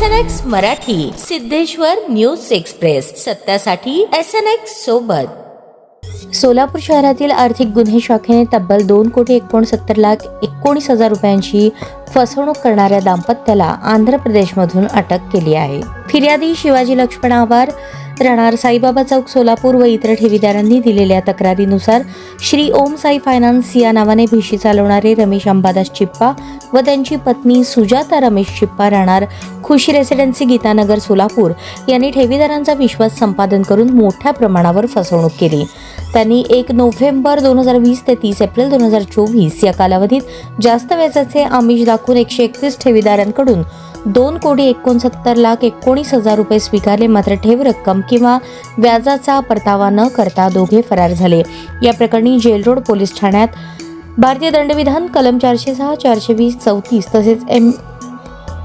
S N X Marathi Siddheshwar news express. सत्यासाठी S N X सोबत. सोलापूर शहरातील आर्थिक गुन्हे शाखेने तब्बल दोन कोटी एकोणसत्तर लाख एकोणीस हजार रुपयांची फसवणूक करणाऱ्या दाम्पत्याला आंध्र प्रदेशमधून अटक केली आहे. फिर्यादी शिवाजी लक्ष्मण आवार राहणार साईबाबा चौक सोलापूर व इतर ठेवीदारांनी दिलेल्या तक्रारीनुसार श्री ओम साई फायनान्स या नावाने भीशी चालवणारे रमेश अंबादास चिप्पा व त्यांची पत्नी सुजाता रमेश चिप्पा राहणार. खुशी रेसिडेन्सी गीतानगर सोलापूर यांनी ठेवीदारांचा विश्वास संपादन करून मोठ्या प्रमाणावर फसवणूक केली. त्यांनी एक नोव्हेंबर दोन हजार वीस ते तीस एप्रिल दोन हजार चोवीस या कालावधीत जास्त व्याजाचे आमिष दाखवून एकशे एकतीस ठेवीदारांकडून दोन कोटी एकोणसत्तर लाख एकोणीस हजार रुपये स्वीकारले मात्र ठेव रक्कम किंवा व्याजाचा परतावा न करता दोघे फरार झाले. या प्रकरणी जेल रोड पोलीस ठाण्यात भारतीय दंडविधान कलम चारशे सहा चारशे वीस चौतीस तसेच M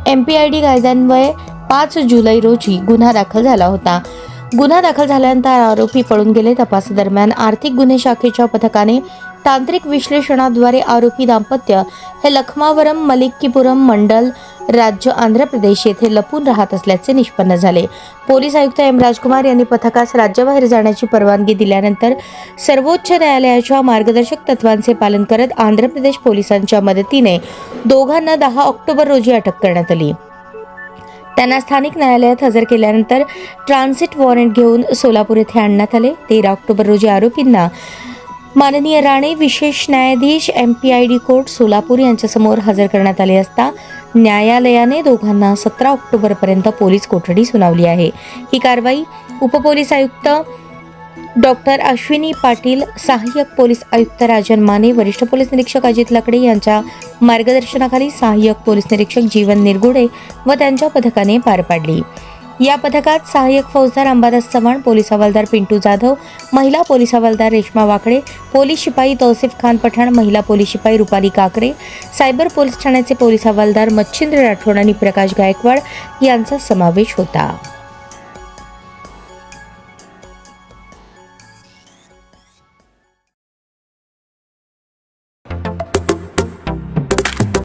M P I D कायद्यान्वये पाच जुलै रोजी गुन्हा दाखल झाला होता. गुन्हा दाखल झाल्यानंतर आरोपी पळून गेले. तपासादरम्यान आर्थिक गुन्हे शाखेच्या पथकाने तांत्रिक विश्लेषणाद्वारे आरोपी दाम्पत्य हे लखमावरम मलिक्कीपुरम मंडल राज्य आंध्र प्रदेश येथे लपून राहत असल्याचे निष्पन्न झाले. पोलीस आयुक्त एम. राजकुमार यांनी पथकास राज्याबाहेर जाण्याची परवानगी दिल्यानंतर सर्वोच्च न्यायालयाच्या मार्गदर्शक तत्वांचे पालन करत आंध्र प्रदेश पोलिसांच्या मदतीने दोघांना दहा ऑक्टोबर रोजी अटक करण्यात आली. त्यांना स्थानिक न्यायालयात हजर केल्यानंतर ट्रान्झिट वॉरंट घेऊन सोलापूर येथे आणण्यात आले. तेरा ऑक्टोबर रोजी आरोपींना माननीय राणे विशेष न्यायाधीश M P I D court Solapur यांच्यासमोर हजर करण्यात आले असता न्यायालयाने दोघांना सतरा ऑक्टोबरपर्यंत पोलीस कोठडी सुनावली आहे. ही कारवाई उपपोलीस आयुक्त डॉक्टर अश्विनी पाटील सहाय्यक पोलीस आयुक्त राजन माने वरिष्ठ पोलीस निरीक्षक अजित लकडे यांच्या मार्गदर्शनाखाली सहाय्यक पोलीस निरीक्षक जीवन निरगुडे व त्यांच्या पथकाने पार पाडली. या पथकात सहाय्यक फौजदार अंबादास चव्हाण पोलीस हवालदार पिंटू जाधव महिला पोलीस हवालदार रेश्मा वाकडे पोलीस शिपाई तौसिफ खान पठाण महिला पोलीस शिपाई रुपाली काकरे सायबर पोलीस ठाण्याचे पोलीस हवालदार मच्छिंद्र राठोड आणि प्रकाश गायकवाड यांचा समावेश होता.